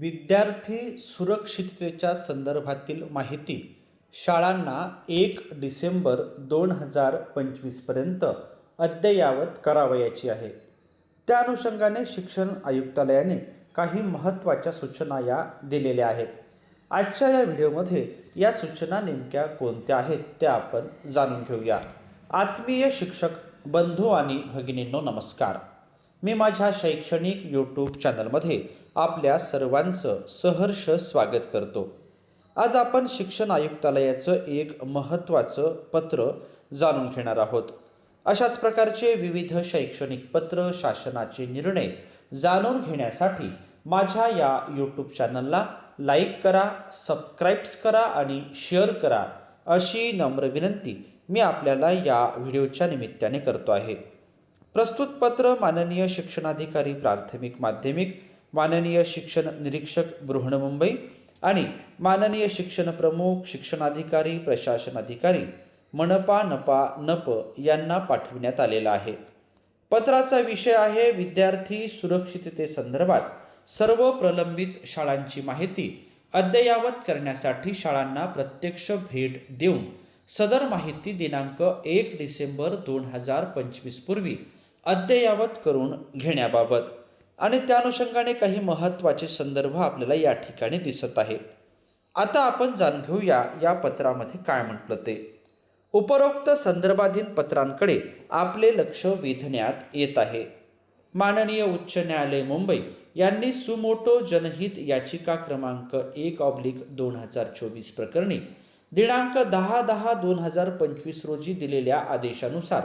विद्यार्थी सुरक्षिततेच्या संदर्भातील माहिती शाळांना एक डिसेंबर दोन हजार पंचवीसपर्यंत अद्ययावत करावयाची आहे. त्या अनुषंगाने शिक्षण आयुक्तालयाने काही महत्त्वाच्या सूचना या दिलेल्या आहेत. आजच्या या व्हिडिओमध्ये या सूचना नेमक्या कोणत्या आहेत त्या आपण जाणून घेऊया. आत्मीय शिक्षक बंधू आणि भगिनींनो नमस्कार. मी माझ्या शैक्षणिक यूट्यूब चॅनलमध्ये आपल्या सर्वांचं सहर्ष स्वागत करतो. आज आपण शिक्षण आयुक्तालयाचं एक महत्त्वाचं पत्र जाणून घेणार आहोत. अशाच प्रकारचे विविध शैक्षणिक पत्र शासनाचे निर्णय जाणून घेण्यासाठी माझ्या या यूट्यूब चॅनलला लाईक करा सबस्क्राईब्स करा आणि शेअर करा अशी नम्र विनंती मी आपल्याला या व्हिडिओच्या निमित्ताने करतो आहे. प्रस्तुत पत्र माननीय शिक्षणाधिकारी प्राथमिक माध्यमिक माननीय शिक्षण निरीक्षक बृहणमुंबई आणि माननीय शिक्षण प्रमुख शिक्षणाधिकारी प्रशासन अधिकारी मनपा नपा नप यांना पाठविण्यात आलेला आहे. पत्राचा विषय आहे विद्यार्थी सुरक्षिततेसंदर्भात सर्व प्रलंबित शाळांची माहिती अद्ययावत करण्यासाठी शाळांना प्रत्यक्ष भेट देऊन सदर माहिती दिनांक एक डिसेंबर दोन हजार पंचवीस पूर्वी अद्ययावत करून घेण्याबाबत आणि त्या अनुषंगाने काही महत्त्वाचे संदर्भ आपल्याला या ठिकाणी दिसत आहे. आता आपण जाणून घेऊया या पत्रामध्ये काय म्हटलं ते. उपरोक्त संदर्भाधीन पत्रांकडे आपले लक्ष वेधण्यात येत आहे. माननीय उच्च न्यायालय मुंबई यांनी सुमोटो जनहित याचिका क्रमांक एक ऑब्लिक दोन हजार चोवीस प्रकरणी दिनांक दहा दहा दोन हजार पंचवीस रोजी दिलेल्या आदेशानुसार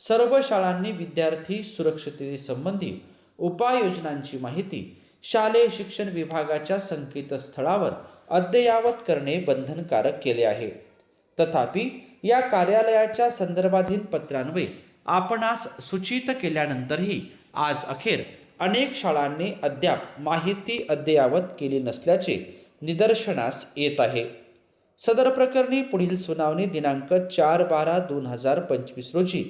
सर्व शाळांनी विद्यार्थी सुरक्षिततेसंबंधी उपाययोजनांची माहिती शालेय शिक्षण विभागाच्या संकेतस्थळावर अद्ययावत करणे बंधनकारक केले आहे. तथापि या कार्यालयाच्या संदर्भाधीन पत्रान्वये आपणास सूचित केल्यानंतरही आज अखेर अनेक शाळांनी अद्याप माहिती अद्ययावत केली नसल्याचे निदर्शनास येत आहे. सदर प्रकरणी पुढील सुनावणी दिनांक चार बारा दोन हजार पंचवीस रोजी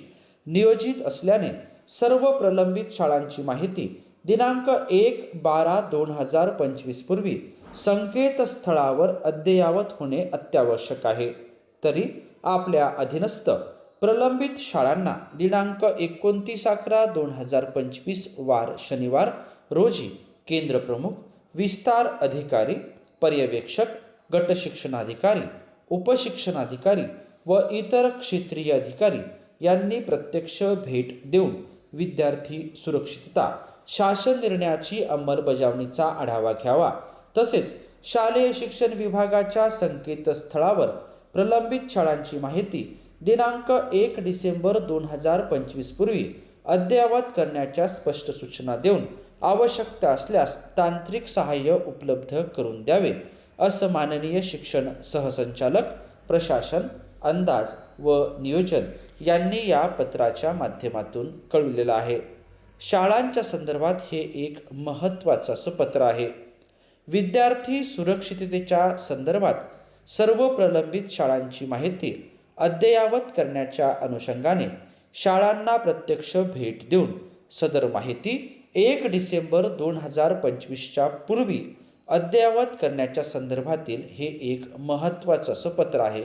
नियोजित असल्याने सर्व प्रलंबित शाळांची माहिती. दिनांक एक बारा दोन हजार पंचवीसपूर्वी संकेतस्थळावर अद्ययावत होणे अत्यावश्यक आहे. तरी आपल्या अधीनस्थ प्रलंबित शाळांना दिनांक एकोणतीस अकरा दोन हजार पंचवीस वार शनिवार रोजी केंद्र प्रमुख विस्तार अधिकारी पर्यवेक्षक गटशिक्षणाधिकारी उपशिक्षणाधिकारी व इतर क्षेत्रीय अधिकारी यांनी प्रत्यक्ष भेट देऊन विद्यार्थी सुरक्षितता शासन निर्णयाची अंमलबजावणीचा आढावा घ्यावा. तसेच शालेय शिक्षण विभागाच्या संकेतस्थळावर प्रलंबित शाळांची माहिती दिनांक एक डिसेंबर दोन हजार पंचवीस पूर्वी अद्ययावत करण्याच्या स्पष्ट सूचना देऊन आवश्यकता असल्यास तांत्रिक सहाय्य उपलब्ध करून द्यावे असं माननीय शिक्षण सहसंचालक प्रशासन अंदाज व नियोजन यांनी या पत्राच्या माध्यमातून कळविलेलं आहे. शाळांच्या संदर्भात हे एक महत्त्वाचं असं पत्र आहे. विद्यार्थी सुरक्षिततेच्या संदर्भात सर्व प्रलंबित शाळांची माहिती अद्ययावत करण्याच्या अनुषंगाने शाळांना प्रत्यक्ष भेट देऊन सदर माहिती एक डिसेंबर दोन हजार पंचवीसच्या पूर्वी अद्ययावत करण्याच्या संदर्भातील हे एक महत्त्वाचं असं पत्र आहे.